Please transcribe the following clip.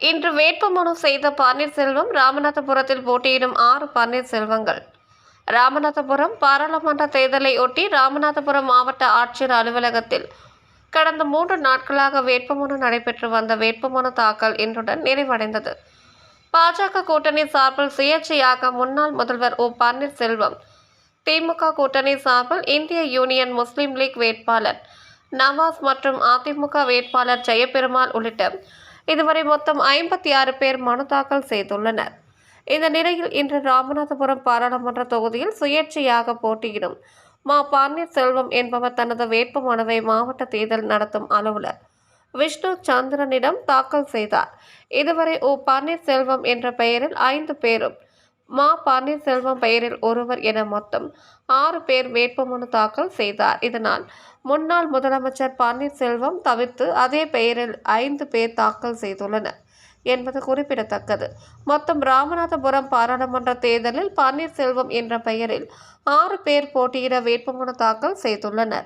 இன்று வேட்புமனு செய்த பன்னீர்செல்வம் ராமநாதபுரத்தில் போட்டியிடும் ஆறு பன்னீர்செல்வங்கள். ராமநாதபுரம் பாராளுமன்ற தேர்தலை ஒட்டி ராமநாதபுரம் மாவட்ட ஆட்சியர் அலுவலகத்தில் கடந்த மூன்று நாட்களாக வேட்புமனு நடைபெற்று வந்த வேட்புமனு தாக்கல் இன்றுடன் நிறைவடைந்தது. பாஜக கூட்டணி சார்பில் சுயேட்சையாக முன்னாள் முதல்வர் ஓ பன்னீர்செல்வம் திமுக கூட்டணி சார்பில் இந்திய யூனியன் முஸ்லீம் லீக் வேட்பாளர் நவாஸ் மற்றும் அதிமுக வேட்பாளர் ஜெயபெருமாள் உள்ளிட்ட இதுவரை மொத்தம் ஐம்பத்தி ஆறு பேர் மனு தாக்கல் செய்துள்ளனர். இந்த நிலையில் இன்று ராமநாதபுரம் பாராளுமன்ற தொகுதியில் சுயேட்சையாக போட்டியிடும் மா. பன்னீர்செல்வம் என்பவர் தனது வேட்பு மனுவை மாவட்ட தேர்தல் நடத்தும் அலுவலர் விஷ்ணு சந்திரனிடம் தாக்கல் செய்தார். இதுவரை ஓ. பன்னீர்செல்வம் என்ற பெயரில் ஐந்து பேரும் மா பன்னீர்செல்வம் பெயரில் ஒருவர் என மொத்தம் ஆறு பேர் வேட்புமனு தாக்கல் செய்தார். இதனால் முன்னாள் முதலமைச்சர் பன்னீர்செல்வம் தவிர்த்து அதே பெயரில் ஐந்து பேர் தாக்கல் செய்துள்ளனர் என்பது குறிப்பிடத்தக்கது. மொத்தம் ராமநாதபுரம் பாராளுமன்ற தேர்தலில் பன்னீர்செல்வம் என்ற பெயரில் ஆறு பேர் போட்டியிட வேட்புமனு தாக்கல் செய்துள்ளனர்.